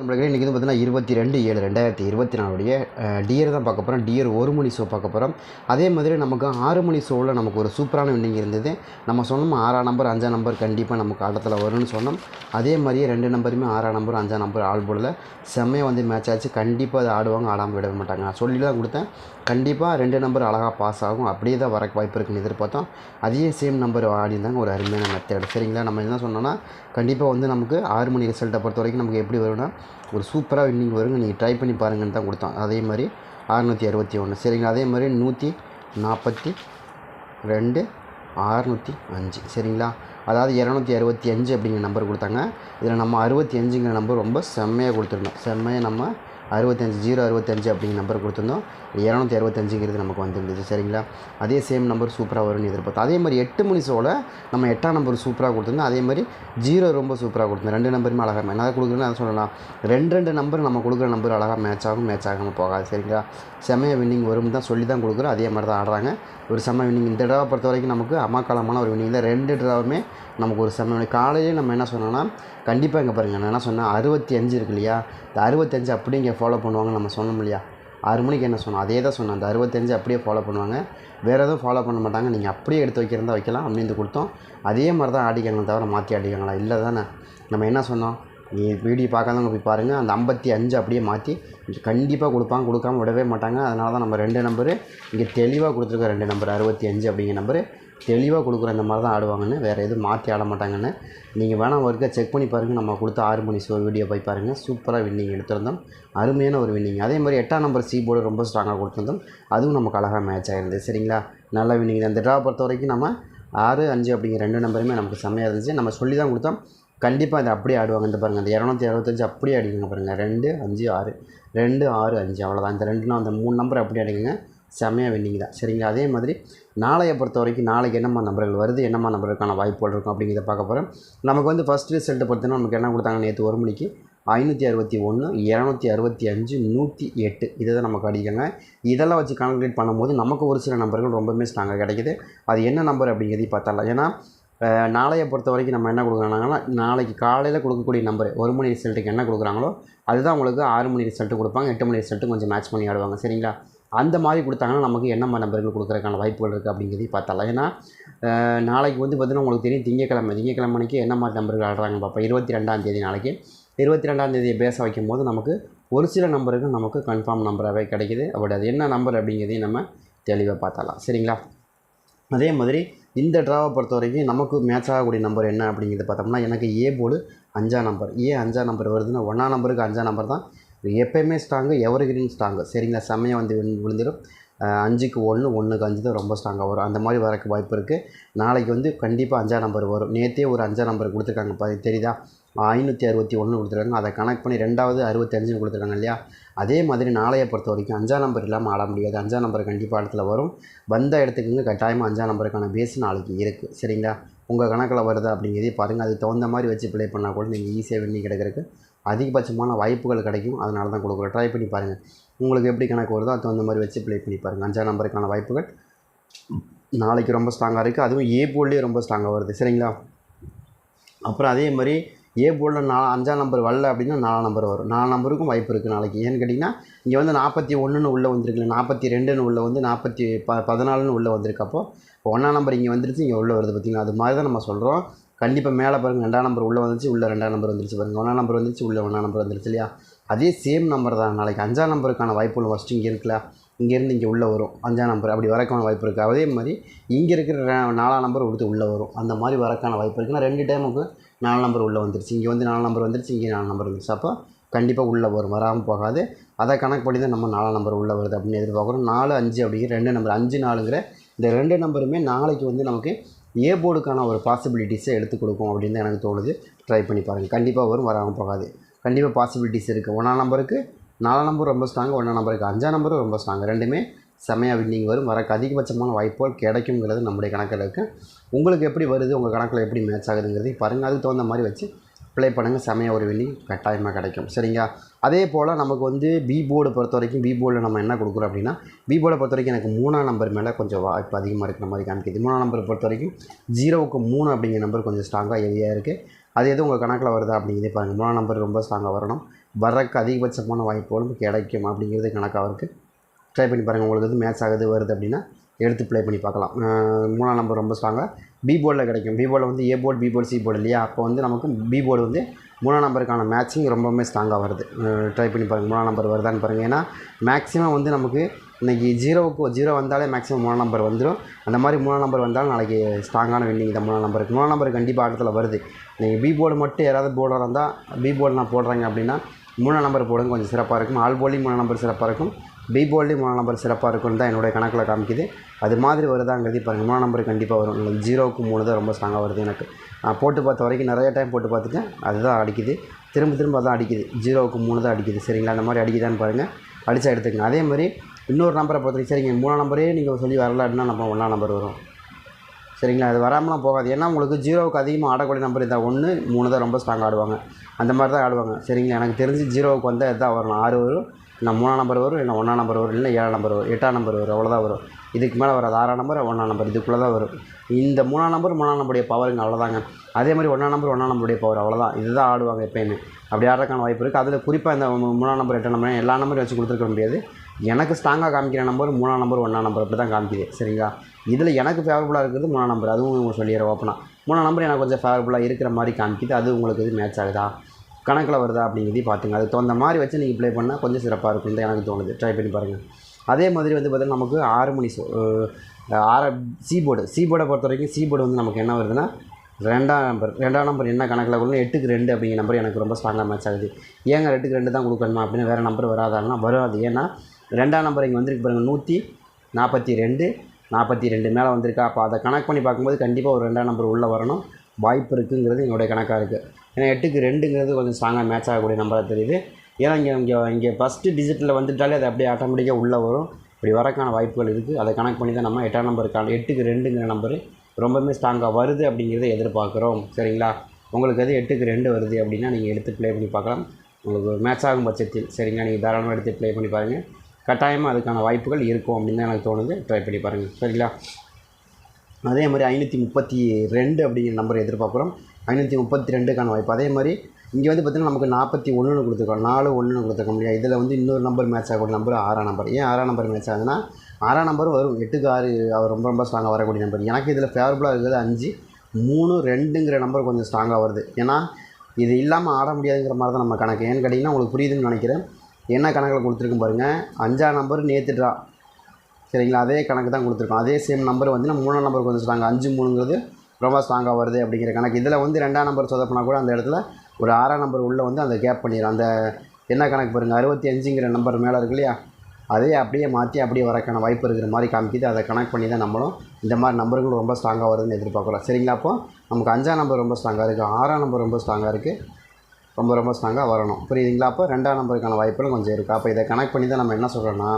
நம்மளுக்கு இன்றைக்கி வந்து பார்த்தீங்கன்னா இருபத்தி ரெண்டு ஏழு ரெண்டாயிரத்தி இருபத்தி நாலுடைய டியர் தான் பார்க்க போகிறோம் டியர் ஒரு மணி ஷோ பார்க்க போகிறோம் அதே மாதிரி நமக்கு ஆறு மணி ஷோவில் நமக்கு ஒரு சூப்பரான வின்னிங் இருந்தது. நம்ம சொன்னோம் ஆறாம் நம்பர் அஞ்சாம் நம்பர் கண்டிப்பாக நமக்கு ஆட்டத்தில் வரும்னு சொன்னோம். அதே மாதிரியே ரெண்டு நம்பருமே ஆறாம் நம்பர் அஞ்சாம் நம்பர் ஆள் போடல. செம்மையாக வந்து மேட்ச் ஆச்சு. கண்டிப்பாக அதை ஆடுவாங்க ஆடாமல் விட மாட்டாங்க. நான் சொல்லி தான் கொடுத்தேன். கண்டிப்பாக ரெண்டு நம்பர் அழகாக பாஸ் ஆகும். அப்படியே தான் வர வாய்ப்பு இருக்குன்னு எதிர்பார்த்தோம். அதே சேம் நம்பர் ஆடிந்தாங்க ஒரு அருமையான மெத்தேடு சரிங்களா? நம்ம என்ன சொன்னோன்னா கண்டிப்பாக வந்து நமக்கு ஆறு மணி ரிசல்ட்டை பொறுத்த வரைக்கும் நமக்கு எப்படி வரும்னா ஒரு சூப்பராக வின்னிங் வருங்க நீங்கள் ட்ரை பண்ணி பாருங்கன்னு தான் கொடுத்தோம். அதே மாதிரி அறநூற்றி அறுபத்தி ஒன்று சரிங்களா? அதே மாதிரி நூற்றி நாற்பத்தி ரெண்டு அறநூற்றி அஞ்சு. சரிங்களா? அதாவது இரநூத்தி அறுபத்தி அஞ்சு அப்படிங்கிற நம்பர் கொடுத்தாங்க. இதில் நம்ம அறுபத்தி அஞ்சுங்கிற நம்பர் ரொம்ப செம்மையாக கொடுத்துருந்தோம். செம்மையாக நம்ம அறுபத்தஞ்சு ஜீரோ அறுபத்தஞ்சு அப்படிங்கிற நம்பர் கொடுத்துருந்தோம். இரநூத்தி அறுபத்தஞ்சுங்கிறது நமக்கு வந்திருந்தது சரிங்களா? அதே சேம் நம்பர் சூப்பராக வரும்னு எதிர்பார்த்தோம். அதே மாதிரி எட்டு மணி ஷோவில் நம்ம எட்டாம் நம்பர் சூப்பராக கொடுத்துருந்தோம். அதே மாதிரி ஜீரோ ரொம்ப சூப்பராக கொடுத்துருந்தோம். ரெண்டு நம்பருமே அழகாக என்ன கொடுக்குறேன்னு அதை சொல்லலாம். ரெண்டு ரெண்டு நம்பர் நம்ம கொடுக்குற நம்பர் அழகாக மேட்ச் ஆகும் மேட்ச் ஆகாமல் போகாது சரிங்களா? செமைய வின்னிங் வரும் தான் சொல்லி தான் கொடுக்குறோம். அதே மாதிரி தான் ஆடுறாங்க. ஒரு செம்ம வின்னிங் இந்த ட்ராவை பொறுத்த வரைக்கும் நமக்கு அமாக்காலமான ஒரு வின்னிங் தான் ரெண்டு ட்ராவுமே நமக்கு ஒரு செம்ம காலையிலேயே காலையிலே நம்ம என்ன சொன்னோன்னா கண்டிப்பாக இங்கே பாருங்கள் நான் என்ன சொன்னேன் அறுபத்தி அஞ்சு இருக்கு இல்லையா? இந்த அறுபத்தஞ்சு அப்படியே ஃபாலோ பண்ணுவாங்க நம்ம சொன்னோம் இல்லையா? ஆறு மணிக்கு என்ன சொன்னோம்? அதே தான் சொன்னோம் அந்த அறுபத்தஞ்சு அப்படியே ஃபாலோ பண்ணுவாங்க. வேறு எதுவும் ஃபாலோ பண்ண மாட்டாங்க. நீங்கள் அப்படியே எடுத்து வைக்கிறதா வைக்கலாம். அப்படின்னு கொடுத்தோம். அதே மாதிரி தான் ஆடிக்காங்களே தவிர மாற்றி ஆடிக்காங்களா? இல்லை தானே. நம்ம என்ன சொன்னோம்? நீ வீடியோ பார்க்காதவங்க போய் பாருங்கள் அந்த ஐம்பத்தி அஞ்சு அப்படியே மாற்றி கண்டிப்பாக கொடுப்பாங்க கொடுக்காம விடவே மாட்டாங்க. அதனால தான் நம்ம ரெண்டு நம்பரு இங்கே தெளிவாக கொடுத்துருக்கோம் ரெண்டு நம்பர் அறுபத்தி அஞ்சு அப்படிங்கிற நம்பரு தெளிவாக கொடுக்குற இந்த மாதிரி தான் ஆடுவாங்கன்னு வேறு எதுவும் மாற்றி ஆட மாட்டாங்கன்னு. நீங்கள் வேணால் ஒருக்கா செக் பண்ணி பாருங்கள் நம்ம கொடுத்த ஆறு மணி ஷோ வீடியோ போய் பாருங்கள் சூப்பராக வின்னிங் எடுத்திருந்தோம். அருமையான ஒரு வின்னிங் அதே மாதிரி எட்டாம் நம்பர் சி போர்டு ரொம்ப ஸ்ட்ராங்காக கொடுத்துருந்தோம். அதுவும் நமக்கு அழகாக மேட்ச் ஆகிருந்தது சரிங்களா? நல்ல வின்னிங் தான் இந்த ட்ரா பொறுத்த வரைக்கும் நம்ம ஆறு அஞ்சு அப்படிங்கிற ரெண்டு நம்பருமே நமக்கு செம்மையாக இருந்துச்சு. நம்ம சொல்லி தான் கொடுத்தோம். கண்டிப்பாக அதை அப்படியே ஆடுவாங்க. இந்த பாருங்கள் அந்த இரநூத்தி அறுபத்தஞ்சு அப்படியே அடிக்குங்க பாருங்கள் ரெண்டு அஞ்சு ஆறு. ரெண்டு ஆறு அஞ்சு. அவ்வளோதான் இந்த ரெண்டுனா அந்த மூணு நம்பர் அப்படியே அடிக்குங்க. செம்மையாக வெண்டிங் தான். சரிங்களா? அதே மாதிரி நாளையை பொறுத்த வரைக்கும் நாளைக்கு என்னம்மா நம்பர்கள் வருது? என்னம்மா நம்பருக்கான வாய்ப்புகள் இருக்கும் அப்படிங்கிறத பார்க்க போகிறோம் நமக்கு வந்து ஃபஸ்ட் ரிசல்ட்டை பொறுத்தனா நமக்கு என்ன கொடுத்தாங்க? நேற்று ஒரு மணிக்கு ஐநூற்றி அறுபத்தி ஒன்று இரநூத்தி அறுபத்தி அஞ்சு நூற்றி எட்டு. இதை தான் நமக்கு அடிக்கங்க. இதெல்லாம் வச்சு கால்குலேட் பண்ணும்போது நமக்கு ஒரு சில நம்பர்கள் ரொம்பவுமே ஸ்ட்ராங்காக கிடைக்கிது. அது என்ன நம்பர் அப்படிங்கிறதையும் பார்த்தரலாம் ஏன்னா நாளையை பொறுத்த வரைக்கும் நம்ம என்ன கொடுக்குறாங்கன்னா நாளைக்கு காலையில் கொடுக்கக்கூடிய நம்பர் ஒரு மணி ரிசல்ட்டுக்கு என்ன கொடுக்குறாங்களோ அதுதான் உங்களுக்கு ஆறு மணி ரிசல்ட்டு கொடுப்பாங்க எட்டு மணி ரிசல்ட்டு கொஞ்சம் மேட்ச் பண்ணி ஆடுவாங்க. சரிங்களா? அந்த மாதிரி கொடுத்தாங்கன்னா நமக்கு என்ன மாதிரி நம்பர்கள் கொடுக்குறதுக்கான வாய்ப்புகள் இருக்குது அப்படிங்கிறதையும் பார்த்தாலாம் ஏன்னா நாளைக்கு வந்து பார்த்தீங்கன்னா உங்களுக்கு தெரியும் திங்கக்கிழமை திங்கக்கிழமை அன்னைக்கு என்ன மாதிரி நம்பர்கள் ஆடுறாங்க பார்ப்போம். இருபத்தி ரெண்டாம் தேதி நாளைக்கு. இருபத்தி ரெண்டாம் தேதியை பேச வைக்கும் போது நமக்கு ஒரு சில நம்பருக்கு நமக்கு கன்ஃபார்ம் நம்பராகவே கிடைக்குது. அப்படி அது என்ன நம்பர் அப்படிங்கிறதையும் நம்ம தெளிவாக பார்த்தலாம் சரிங்களா? அதே மாதிரி இந்த ட்ராவை பொறுத்த வரைக்கும் நமக்கு மேட்ச் ஆகக்கூடிய நம்பர் என்ன அப்படிங்கிறது பார்த்தோம்னா எனக்கு ஏ போர்டு அஞ்சாம் நம்பர் ஏ அஞ்சாம் நம்பர் வருதுன்னா ஒன்றாம் நம்பருக்கு அஞ்சாம் நம்பர் தான். எப்போயுமே ஸ்ட்ராங்கு எவர் கிரீன் ஸ்ட்ராங்கு சரிங்களா? செம்மையாக வந்து விழுந்துடும். அஞ்சுக்கு ஒன்று ஒன்றுக்கு அஞ்சு தான் ரொம்ப ஸ்ட்ராங்காக வரும். அந்த மாதிரி வரக்கு வாய்ப்பு இருக்குது நாளைக்கு வந்து கண்டிப்பாக அஞ்சாம் நம்பர் வரும். நேற்றே ஒரு அஞ்சாம் நம்பர் கொடுத்துருக்காங்க. பா தெரியுதா? ஐநூற்றி அறுபத்தி ஒன்று கொடுத்துருக்காங்க. அதை கனெக்ட் பண்ணி ரெண்டாவது அறுபத்தஞ்சுன்னு கொடுத்துருக்காங்க இல்லையா? அதே மாதிரி நாளையை பொறுத்த வரைக்கும் அஞ்சாம் நம்பர் இல்லாமல் ஆட முடியாது. அஞ்சாம் நம்பர் கண்டிப்பாக இடத்துல வரும். வந்த இடத்துக்குங்க கட்டாயமாக அஞ்சாம் நம்பருக்கான பேஸ் நாளைக்கு இருக்குது சரிங்களா? உங்கள் கணக்கில் வருதா அப்படிங்கிறதே பாருங்கள் அதுக்கு தகுந்த மாதிரி வச்சு ப்ளே பண்ணால் கூட நீங்கள் ஈஸியாக வெண்ணி கிடைக்கிறதுக்கு அதிகபட்சமான வாய்ப்புகள் கிடைக்கும். அதனால தான் கொடுக்குறோம். ட்ரை பண்ணி பாருங்கள் உங்களுக்கு எப்படி கணக்கு வருதோ அதுக்கு தகுந்த மாதிரி வச்சு ப்ளே பண்ணி பாருங்கள் அஞ்சாம் நம்பருக்கான வாய்ப்புகள் நாளைக்கு ரொம்ப ஸ்ட்ராங்காக இருக்குது அதுவும் ஏ போர்ட்லேயே ரொம்ப ஸ்ட்ராங்காக வருது. சரிங்களா? அப்புறம் அதே மாதிரி ஏ போர்டில் நா அஞ்சாம் நம்பர் வரல அப்படின்னா நாலாம் நம்பர் வரும். நாலு நம்பருக்கும் வாய்ப்பு இருக்குது நாளைக்கு. ஏன்னு கேட்டிங்கன்னா இங்கே வந்து நாற்பத்தி ஒன்றுன்னு உள்ளே வந்திருக்குல்ல நாற்பத்தி ரெண்டுன்னு உள்ளே வந்து நாற்பத்தி ப பதினாலுன்னு உள்ளே வந்திருக்கப்போ இப்போ ஒன்றாம் நம்பர் இங்கே வந்துருச்சு இங்கே உள்ளே வருது பார்த்திங்கன்னா அது மாதிரி தான் நம்ம சொல்கிறோம் கண்டிப்பாக மேலே பாருங்கள் ரெண்டாம் நம்பர் உள்ளே வந்துச்சு உள்ளே ரெண்டாம் நம்பர் வந்துருச்சு பாருங்கள் ஒன்றாம் நம்பர் வந்துருச்சு உள்ளே ஒன்றாம் நம்பர் வந்துருச்சு இல்லையா? அதே சேம் நம்பர் தான் நாளைக்கு. அஞ்சாம் நம்பருக்கான வாய்ப்புகள் ஃபஸ்ட்டு இங்கே இருக்குல்ல இங்கேருந்து இங்கே உள்ளே வரும். அஞ்சாம் நம்பர் அப்படி வரக்கான வாய்ப்பு இருக்குது அதே மாதிரி இங்கே இருக்கிற நாலாம் நம்பர் கொடுத்து உள்ளே வரும். அந்த மாதிரி வரக்கான வாய்ப்பு இருக்குன்னா ரெண்டு டைமுக்கு நாலு நம்பர் உள்ளே வந்துருச்சு. இங்கே வந்து நாலு நம்பர் வந்துருச்சு இங்கே நாலு நம்பர் வந்துருச்சு. அப்போ கண்டிப்பாக உள்ளே வரும் வராமல் போகாது. அதை கணக்கு பண்ணி தான் நம்ம நாலாம் நம்பர் உள்ளே வருது அப்படின்னு எதிர்பார்க்குறோம். நாலு அஞ்சு அப்படிங்கிற ரெண்டு நம்பர் அஞ்சு நாலுங்கிற இந்த ரெண்டு நம்பருமே நாளைக்கு வந்து நமக்கு ஏ போர்டுக்கான ஒரு பாசிபிலிட்டிஸை எடுத்து கொடுக்கும் அப்படின்னு தான் எனக்கு தோணுது. ட்ரை பண்ணி பாருங்கள் கண்டிப்பாக வரும் வராமல் போகாது. கண்டிப்பாக பாசிபிலிட்டிஸ் இருக்குது ஒன்றாம் நம்பருக்கு நாலாம் நம்பர் ரொம்ப ஸ்ட்ராங்கு ஒன்றாம் நம்பருக்கு அஞ்சாம் நம்பரும் ரொம்ப ஸ்ட்ராங்கு ரெண்டுமே செமையாக வின்னிங் வரும். வரக்கு அதிகபட்சமான வாய்ப்புகள் கிடைக்குங்கிறது நம்முடைய கணக்கில் இருக்குது உங்களுக்கு எப்படி வருது? உங்கள் கணக்கில் எப்படி மேட்ச் ஆகுதுங்கிறது பாருங்கள் அதுக்கு தகுந்த மாதிரி வச்சு ப்ளே பண்ணுங்கள் செமையாக ஒரு வின்னிங் கட்டாயமாக கிடைக்கும். சரிங்களா? அதே போல் நமக்கு வந்து பி போர்டு பொறுத்த வரைக்கும் பி போர்டில் நம்ம என்ன கொடுக்குறோம் அப்படின்னா பி போர்டை பொறுத்த வரைக்கும் எனக்கு மூணாம் நம்பர் மேலே கொஞ்சம் வாய்ப்பு அதிகமாக இருக்கிற மாதிரி காமிக்குது. மூணாம் நம்பரை பொறுத்த வரைக்கும் ஜீரோவுக்கு மூணு அப்படிங்கிற நம்பர் கொஞ்சம் ஸ்ட்ராங்காக ஹெவியாக இருக்குது அது எதுவும் உங்கள் கணக்கில் வருதா அப்படிங்கிறதே பாருங்கள் மூணாம் நம்பர் ரொம்ப ஸ்ட்ராங்காக வரணும். வரக்கு அதிகபட்சமான வாய்ப்புகளும் கிடைக்கும் அப்படிங்கிறது கணக்காக இருக்குது ட்ரை பண்ணி பாருங்கள் உங்களுக்கு எது மேட்ச் ஆகுது வருது அப்படின்னா எடுத்து ப்ளே பண்ணி பார்க்கலாம். மூணாம் நம்பர் ரொம்ப ஸ்ட்ராங்காக பி போர்டில் கிடைக்கும். பி போர்டில் வந்து A board B board C board இல்லையா? அப்போ வந்து நமக்கு பி போர்டு வந்து மூணாம் நம்பருக்கான மேட்சிங் ரொம்பவுமே ஸ்ட்ராங்காக வருது. ட்ரை பண்ணி பாருங்கள் மூணாம் நம்பர் வருதான்னு பாருங்கள் ஏன்னா மேக்ஸிமம் வந்து நமக்கு இன்றைக்கி ஜீரோவுக்கு ஜீரோ வந்தாலே மேக்ஸிமம் மூணாம் நம்பர் வந்துடும் அந்த மாதிரி மூணாம் நம்பர் வந்தாலும் நாளைக்கு ஸ்ட்ராங்கான வின்னிங் தான் மூணாம் நம்பருக்கு மூணாம் நம்பர் கண்டிப்பாக ஆட்டத்தில் வருது. நீங்கள் பி போர்டு மட்டும் யாராவது போர்டாக இருந்தால் பி போர்டு நான் போடுறேங்க அப்படின்னா மூணாம் நம்பர் போடுங்க கொஞ்சம் சிறப்பாக இருக்கும். ஆல் போர்ட்லேயும் மூணாம் நம்பர் சிறப்பாக இருக்கும். பி போர்ட்லேயும் மூணாம் நம்பர் சிறப்பாக இருக்கும்னு தான் என்னுடைய கணக்கில் காமிக்குது. அது மாதிரி வருதாங்கிறது பாருங்கள் மூணாம் நம்பர் கண்டிப்பாக வரும். உங்களுக்கு ஜீரோவுக்கு மூணு தான் ரொம்ப ஸ்ட்ராங்காக வருது எனக்கு. நான் போட்டு பார்த்த வரைக்கும் நிறைய டைம் போட்டு பார்த்துட்டேன். அதுதான் அடிக்குது. திரும்ப திரும்ப அதான் அடிக்குது. ஜீரோவுக்கு மூணு தான் அடிக்குது. சரிங்களா? அந்த மாதிரி அடிக்குதான்னு பாருங்கள் அடித்தா எடுத்துக்கங்க. அதே மாதிரி இன்னொரு நம்பரை பொறுத்தவரைக்கும் சரிங்க. மூணாம் நம்பரே நீங்கள் சொல்லி வரலான்னா நம்ம ஒன்றாம் நம்பர் வரும். சரிங்களா? அது வராமலாம் போகாது. ஏன்னா உங்களுக்கு ஜீரோவுக்கு அதிகமாக ஆடக்கூடிய நம்பர் இதான் ஒன்று மூணு தான் ரொம்ப ஸ்ட்ராங்காக ஆடுவாங்க. அந்த மாதிரி தான் ஆடுவாங்க. சரிங்களா? எனக்கு தெரிஞ்சு ஜீரோவுக்கு வந்தால் இதான் வரணும் ஆறு வரும். என்ன மூணாம் நம்பர் வரும் இல்லை ஒன்றாம் நம்பர் வரும் இல்லை ஏழாம் நம்பர் வரும் எட்டாம் நம்பர் வரும் அவ்வளோதான் வரும். இதுக்கு மேலே வராது ஆறாம் நம்பர் ஒன்றாம் நம்பர் இதுக்குள்ளே தான் வரும். இந்த மூணாம் நம்பர் மூணாம் நம்பருடைய பவருங்க அவ்வளோதாங்க அதே மாதிரி ஒன்றாம் நம்பர் ஒன்றாம் நம்பருடைய பவர் அவ்வளோதான் இதுதான் ஆடுவாங்க எப்பயுமே. அப்படி ஆடுறதுக்கான வாய்ப்பு இருக்குது அதில் குறிப்பாக இந்த மூணாம் நம்பர் எட்டாம் நம்பர் எல்லா நம்பரும் வச்சு கொடுத்துருக்க முடியாது. எனக்கு ஸ்ட்ராங்காக காமிக்கிற நம்பர் மூணாம் நம்பர் ஒன்றாம் நம்பர் அப்படி தான் காமிக்குது. சரிங்களா? இதில் எனக்கு ஃபேவரபுளாக இருக்கிறது மூணாம் நம்பர் அதுவும் உங்களுக்கு சொல்லிடுறேன் ஓப்பனாக மூணாம் நம்பர் எனக்கு கொஞ்சம் ஃபேவரபுளாக இருக்கிற மாதிரி காமிக்குது. அது உங்களுக்கு இது மேட்ச் ஆகுதா? கணக்கில் வருதா அப்படிங்கிறதையும் பார்த்துங்க. அதுக்கு தகுந்த மாதிரி வச்சு நீங்கள் ப்ளே பண்ணால் கொஞ்சம் சிறப்பாக இருக்கும். தான் எனக்கு தோணுது. ட்ரை பண்ணி பாருங்கள் அதே மாதிரி வந்து பார்த்திங்கன்னா நமக்கு ஆறு மணி சோ ஆறு சி போர்டு சி போர்டை பொறுத்த வரைக்கும் சி போர்டு வந்து நமக்கு என்ன வருதுன்னா ரெண்டாம் நம்பர் ரெண்டாம் நம்பர் என்ன கணக்கில் கொடுக்கணும் எட்டுக்கு ரெண்டு அப்படிங்கிற நம்பர் எனக்கு ரொம்ப ஸ்ட்ராங்காக மேட்ச் ஆகுது. ஏங்க ரெட்டுக்கு ரெண்டு தான் கொடுக்கணுமா அப்படின்னு வேறு நம்பர் வராதான்னா வராது. ஏன்னா ரெண்டாம் நம்பர் இங்கே வந்திருக்கு பாருங்கள் நூற்றி நாற்பத்தி ரெண்டு நாற்பத்தி ரெண்டு மேலே வந்திருக்கா. அப்போ அதை கணக்கு பண்ணி பார்க்கும்போது கண்டிப்பாக ஒரு ரெண்டாம் நம்பர் உள்ளே வரணும். வாய்ப்பு இருக்குங்கிறது என்னுடைய கணக்காக இருக்குது ஏன்னா எட்டுக்கு ரெண்டுங்கிறது கொஞ்சம் ஸ்ட்ராங்காக மேட்ச் ஆகக்கூடிய நம்பராக தெரியுது. ஏன்னா இங்கே இங்கே இங்கே ஃபஸ்ட்டு டிஜிட்டில் வந்துட்டாலே அது அப்படியே ஆட்டோமேட்டிக்காக உள்ளே வரும். இப்படி வரக்கான வாய்ப்புகள் இருக்குது அதை கணக்கு பண்ணி தான் நம்ம எட்டாம் நம்பருக்கான எட்டுக்கு ரெண்டுங்கிற நம்பரு ரொம்பவுமே ஸ்ட்ராங்காக வருது அப்படிங்கிறத எதிர்பார்க்குறோம். சரிங்களா? உங்களுக்கு எது எட்டுக்கு ரெண்டு வருது அப்படின்னா நீங்கள் எடுத்து ப்ளே பண்ணி பார்க்கலாம். உங்களுக்கு மேட்ச் ஆகும் பட்சத்தில். சரிங்களா? நீங்கள் தாராளமாக எடுத்து ப்ளே பண்ணி பாருங்கள் கட்டாயமாக அதுக்கான வாய்ப்புகள் இருக்கும் அப்படின்னு தான் எனக்கு தோணுது. ட்ரை பண்ணி பாருங்கள் சரிங்களா? அதே மாதிரி ஐநூற்றி முப்பத்தி ரெண்டு அப்படிங்கிற நம்பர் எதிர்பார்க்குறோம். ஐநூற்றி முப்பத்தி ரெண்டுக்கான வாய்ப்பு. அதே மாதிரி இங்கே வந்து பார்த்திங்கன்னா நமக்கு நாற்பத்தி ஒன்றுன்னு கொடுத்துருக்கோம் நாலு ஒன்றுன்னு கொடுத்துருக்க முடியாது. இதில் வந்து இன்னொரு நம்பர் மேட்ச் ஆகக்கூடிய நம்பர் ஆறாம் நம்பர் ஏன் ஆறாம் நம்பர் மேட்ச் ஆகுதுன்னா ஆறாம் நம்பர் வரும். எட்டுக்கு ஆறு அவர் ரொம்ப ரொம்ப ஸ்ட்ராங்காக வரக்கூடிய நம்பர் எனக்கு இதில் ஃபேவரபுளாக இருக்கிறது அஞ்சு மூணு ரெண்டுங்கிற நம்பர் கொஞ்சம் ஸ்ட்ராங்காக வருது. ஏன்னா இது இல்லாமல் ஆட முடியாதுங்கிற மாதிரி தான் நம்ம கணக்கு. ஏன்னு கேட்டிங்கன்னா உங்களுக்கு புரியுதுன்னு நினைக்கிறேன். என்ன கணக்கில் கொடுத்துருக்கும் பாருங்கள் அஞ்சாம் நம்பர் நேற்று ட்ரா சரிங்களா? அதே கணக்கு தான் கொடுத்துருக்கோம். அதே சேம் நம்பர் வந்து நம்ம மூணாம் நம்பர் கொஞ்சம் ஸ்ட்ராங் அஞ்சு மூணுங்கிறது ரொம்ப ஸ்ட்ராங்காக வருது அப்படிங்கிற கணக்கு. இதில் வந்து ரெண்டாம் நம்பர் சொதப்பினா கூட அந்த இடத்துல ஒரு ஆறாம் நம்பர் உள்ளே வந்து அந்த கேப் பண்ணிடும் அந்த என்ன கணக்கு பாருங்கள் அறுபத்தி அஞ்சுங்கிற நம்பர் மேலே இருக்கு இல்லையா? அதே அப்படியே மாற்றி அப்படியே வரக்கான வாய்ப்பு இருக்கிற மாதிரி காமிக்குது. அதை கனெக்ட் பண்ணி தான் நம்மளும் இந்த மாதிரி நம்பர்கள் ரொம்ப ஸ்ட்ராங்காக வருதுன்னு எதிர்பார்க்குறோம். சரிங்களா? அப்போ நமக்கு அஞ்சாம் நம்பர் ரொம்ப ஸ்ட்ராங்காக இருக்குது ஆறாம் நம்பர் ரொம்ப ஸ்ட்ராங்காக இருக்குது ரொம்ப ரொம்ப ஸ்ட்ராங்காக வரணும். புரியுதுங்களா? அப்போ ரெண்டாம் நம்பருக்கான வாய்ப்புகளும் கொஞ்சம் இருக்குது அப்போ இதை கனெக்ட் பண்ணி தான் நம்ம என்ன சொல்கிறோன்னா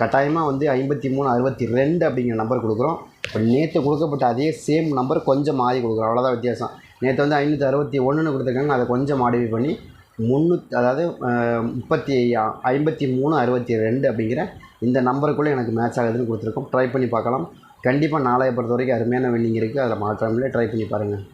கட்டாயமாக வந்து ஐம்பத்தி மூணு அறுபத்தி ரெண்டு அப்படிங்கிற நம்பர் கொடுக்குறோம். இப்போ நேற்று கொடுக்கப்பட்ட அதே சேம் நம்பர் கொஞ்சம் மாறி கொடுக்குறோம். அவ்வளோதான் வித்தியாசம். நேற்று வந்து ஐநூற்றி அறுபத்தி ஒன்றுன்னு கொடுத்துருக்காங்க. அதை கொஞ்சம் மாடிஃபை பண்ணி முந்நூற்றி அதாவது முப்பத்தி ஐம்பத்தி மூணு அறுபத்தி ரெண்டு அப்படிங்கிற இந்த நம்பருக்குள்ளே எனக்கு மேட்ச் ஆகுதுன்னு கொடுத்துருக்கோம். ட்ரை பண்ணி பார்க்கலாம். கண்டிப்பாக நாளைய பொறுத்த வரைக்கும் அருமையான வின்னிங் இருக்குது அதில் மாற்றம் ட்ரை பண்ணி பாருங்கள்